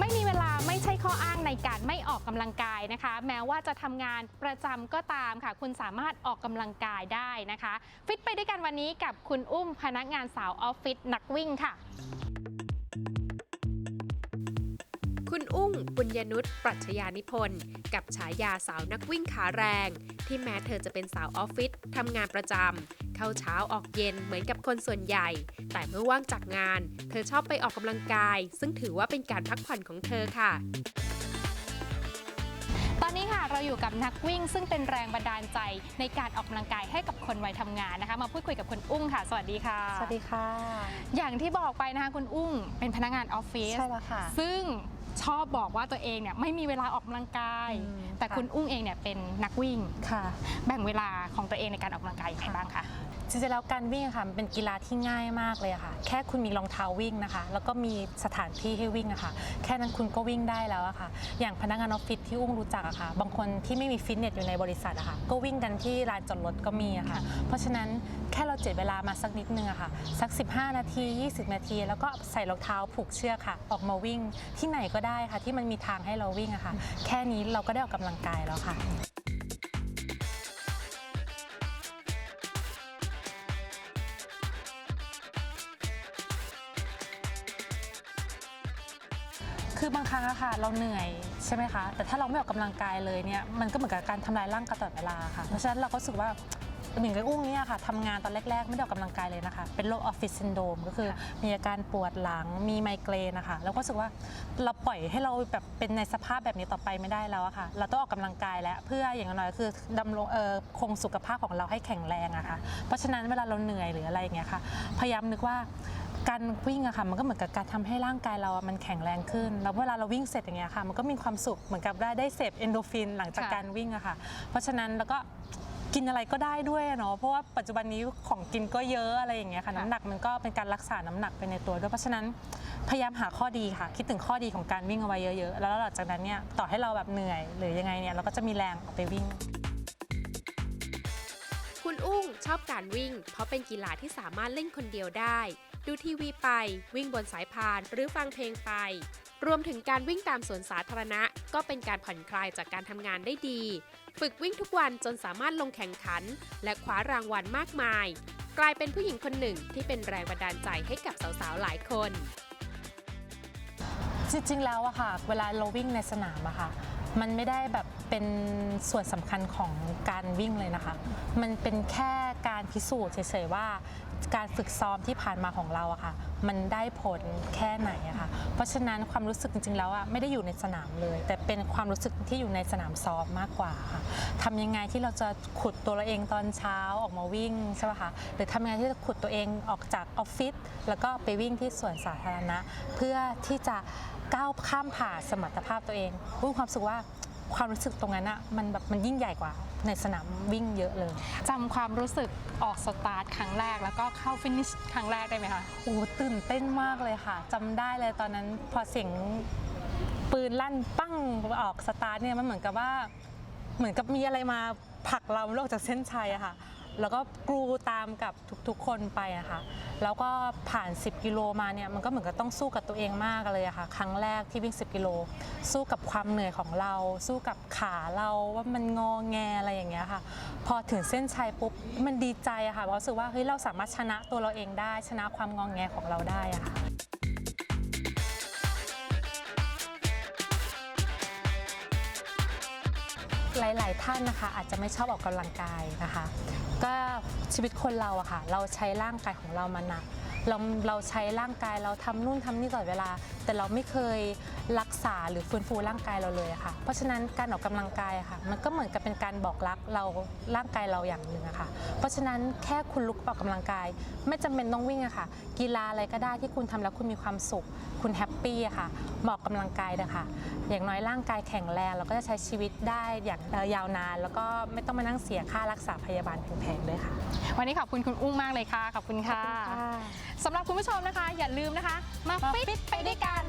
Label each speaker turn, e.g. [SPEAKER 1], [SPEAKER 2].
[SPEAKER 1] ไม่มีเวลาไม่ใช่ข้ออ้างในการไม่ออกกำลังกายนะคะ แม้ว่าจะทำงานประจำก็ตามค่ะ คุณสามารถออกกำลังกายได้นะคะ ฟิตไปด้วยกันวันนี้กับคุณอุ้มพนักงานสาวออฟฟิศนักวิ่งค่ะ
[SPEAKER 2] คุณอุ้งบุญญนุชปรัชญานิพนธ์กับฉายาสาวนักวิ่งขาแรง ที่แม้เธอจะเป็นสาวออฟฟิศทำงานประจำเข้าเช้าออกเย็นเหมือนกับคนส่วนใหญ่ แต่เมื่อว่างจากงาน เธอชอบไปออกกำลังกาย ซึ่งถือว่าเป็นการพักผ่อนของเธอค่ะ
[SPEAKER 1] ตอนนี้ค่ะเราอยู่กับนักวิ่งซึ่งเป็นแรงบันดาลใจในการออกกำลังกายให้กับคนวัยทำงานนะคะ มาพูดคุยกับคุณอุ้งค่ะ สวัสดีค่ะ
[SPEAKER 3] สวัสดีค่ะ
[SPEAKER 1] อย่างที่บอกไปนะคะคุณอุ้งเป็นพนักงานออฟฟิศ
[SPEAKER 3] ใช่แล้วค่ะ
[SPEAKER 1] ซึ่ง ชอบบอกว่าตัวเองเนี่ยไม่มีเวลาออกกำลังกาย
[SPEAKER 3] อืม
[SPEAKER 1] แต่
[SPEAKER 3] ค่ะ
[SPEAKER 1] คุณอุ้งเองเนี่ยเป็นนักวิ่ง
[SPEAKER 3] ค่ะ
[SPEAKER 1] แบ่งเวลาของตัวเองในการออกกำลังกายยังไงบ้างคะ
[SPEAKER 3] จริงๆแล้วการวิ่งอะค่ะมันเป็นกีฬาที่ง่ายมากเลยอะค่ะ แค่คุณมีรองเท้าวิ่งนะคะ แล้วก็มีสถานที่ให้วิ่งอะค่ะ แค่นั้นคุณก็วิ่งได้แล้วอะค่ะ อย่างพนักงานออฟฟิศที่อุ้งรู้จักอะค่ะ บางคนที่ไม่มีฟิตเนสอยู่ในบริษัทอะค่ะ ก็วิ่งกันที่ลานจอดรถก็มีอะค่ะ เพราะฉะนั้นแค่เราเจ็ดเวลามาสักนิดนึงอะค่ะ สัก 15 นาที 20 นาที แล้วก็ใส่รองเท้าผูกเชือกค่ะ ออกมาวิ่งที่ไหนก็ได้ได้ค่ะ ที่มันมีทางให้เราวิ่งอะค่ะ แค่นี้เราก็ได้ออกกำลังกายแล้วค่ะ คือบางครั้งอะค่ะ เราเหนื่อยใช่ไหมคะ แต่ถ้าเราไม่ออกกำลังกายเลยเนี่ยมันก็เหมือนกับการทำลายร่างกายตลอดเวลาค่ะเพราะฉะนั้นเราก็รู้สึกว่า เหมือนกับอุ้งเนี่ยค่ะทำงานตอนแรก ๆ ไม่ได้ออกกำลังกายเลยนะคะ เป็นโรคออฟฟิศซินโดรมก็คือมีอาการปวดหลังมีไมเกรนนะคะแล้วก็รู้สึกว่าเราปล่อยให้เราแบบเป็นในสภาพแบบนี้ต่อไปไม่ได้แล้วอะค่ะ เราต้องออกกำลังกายแล้วเพื่ออย่างน้อยๆคือดำรงเอ่อคงสุขภาพของเราให้แข็งแรงอะค่ะเพราะฉะนั้นเวลาเราเหนื่อยหรืออะไรอย่างเงี้ยค่ะ พยายามนึกว่าการวิ่งอะค่ะมันก็เหมือนกับการทำให้ร่างกายเราอะมันแข็งแรงขึ้น แล้วเวลาเราวิ่งเสร็จอย่างเงี้ยค่ะ มันก็มีความสุขเหมือนกับได้ได้เสพเอนโดรฟินหลังจาก
[SPEAKER 1] ค่ะ
[SPEAKER 3] การวิ่งอะค่ะ เพราะฉะนั้นแล้วก็ กินอะไรก็ได้ด้วยอะเนาะเพราะว่าปัจจุบันนี้ของกินก็เยอะอะไรอย่างเงี้ยค่ะน้ำหนักมันก็เป็นการรักษาน้ำหนักไปในตัวด้วยเพราะฉะนั้นพยายามหาข้อดีค่ะ คิดถึงข้อดีของการวิ่งเอาไว้เยอะๆ แล้วหลังจากนั้นเนี่ยต่อให้เราแบบเหนื่อย หรือยังไงเนี่ยเราก็จะมีแรงออกไปวิ่ง
[SPEAKER 2] คุณอุ้งชอบการวิ่ง เพราะเป็นกีฬาที่สามารถเล่นคนเดียวได้ ดูทีวีไป วิ่งบนสายพานหรือฟังเพลงไป รวมถึงการวิ่งตามสวนสาธารณะ ก็เป็นการผ่อนคลายจากการทำงานได้ดี ฝึกวิ่งทุกวันจนสามารถลงแข่งขัน และคว้ารางวัลมากมาย กลายเป็นผู้หญิงคนหนึ่งที่เป็นแรงบันดาลใจให้กับสาวๆหลายคน
[SPEAKER 3] จริงๆแล้วอะค่ะ เวลาเราวิ่งในสนามอะค่ะ มันไม่ได้แบบเป็นส่วนสำคัญของการวิ่งเลยนะคะ มันเป็นแค่ การพิสูจน์เฉยๆว่า การฝึกซ้อมที่ผ่านมาของเราอะค่ะ มันได้ผลแค่ไหนอะค่ะเพราะฉะนั้นความรู้สึกจริงๆแล้วอะไม่ได้อยู่ในสนามเลย แต่เป็นความรู้สึกที่อยู่ในสนามซ้อมมากกว่าค่ะทำยังไงที่เราจะขุดตัวเราเองตอนเช้าออกมาวิ่งใช่ป่ะคะหรือทำยังไงที่จะขุดตัวเองออกจากออฟฟิศแล้วก็ไปวิ่งที่สวนสาธารณะ เพื่อที่จะก้าวข้ามผ่านสมรรถภาพตัวเองรู้ความสึกว่า ความรู้สึกตรงนั้นอะมันแบบมันยิ่งใหญ่กว่าในสนามวิ่งเยอะเลย
[SPEAKER 1] จำความรู้สึกออกสตาร์ทครั้งแรกแล้วก็เข้าฟินิชครั้งแรกได้ไหมคะ
[SPEAKER 3] โอ้ตื่นเต้นมากเลยค่ะจำได้เลยตอนนั้นพอเสียงปืนลั่นปั้งออกสตาร์ทเนี่ยมันเหมือนกับว่า เหมือนกับมีอะไรมาผลักเราโลกจากเส้นชัยอะค่ะ แล้วก็กรูตามกับทุกๆคนไปอะค่ะแล้วก็ผ่าน 10 กิโลมาเนี่ยมันก็เหมือนกับต้องสู้กับตัวเองมากเลยอะค่ะ ครั้งแรกที่วิ่ง 10 กิโล สู้กับความเหนื่อยของเรา สู้กับขาเราว่ามันงอแงอะไรอย่างเงี้ยค่ะ พอถึงเส้นชัยปุ๊บมันดีใจอะค่ะรู้สึกว่าเฮ้ยเราสามารถชนะตัวเราเองได้ชนะความงอแงของเราได้อะค่ะ หลาย ๆ ท่านนะคะ อาจจะไม่ชอบออกกำลังกายนะคะ ก็ชีวิตคนเราอะค่ะ เราใช้ร่างกายของเรามาหนัก เราเราใช้ร่างกายเราทำนู่นทำนี่ตลอดเวลา แต่เราไม่เคยรักษาหรือฟื้นฟูร่างกายเราเลยอะค่ะ เพราะฉะนั้นการออกกำลังกายอะค่ะ มันก็เหมือนกับเป็นการบอกรักเราร่างกายเราอย่างหนึ่งอะค่ะ เพราะฉะนั้นแค่คุณลุกออกกำลังกาย ไม่จำเป็นต้องวิ่งอะค่ะ กีฬาอะไรก็ได้ที่คุณทำแล้วคุณมีความสุข คุณแฮปปี้อะค่ะเหมาะกำลังกายนะคะ อย่างน้อยร่างกายแข็งแรงเราก็จะใช้ชีวิตได้อย่างเอ่อยาวนาน แล้วก็ไม่ต้องมานั่งเสียค่ารักษาพยาบาลแพงๆด้วยค่ะ
[SPEAKER 1] วันนี้ขอบคุณคุณอุ้งมากเลยค่ะ ขอบคุณค่ะสำหรับคุณผู้ชมนะคะ อย่าลืมนะคะ มาฟิตไปด้วยกัน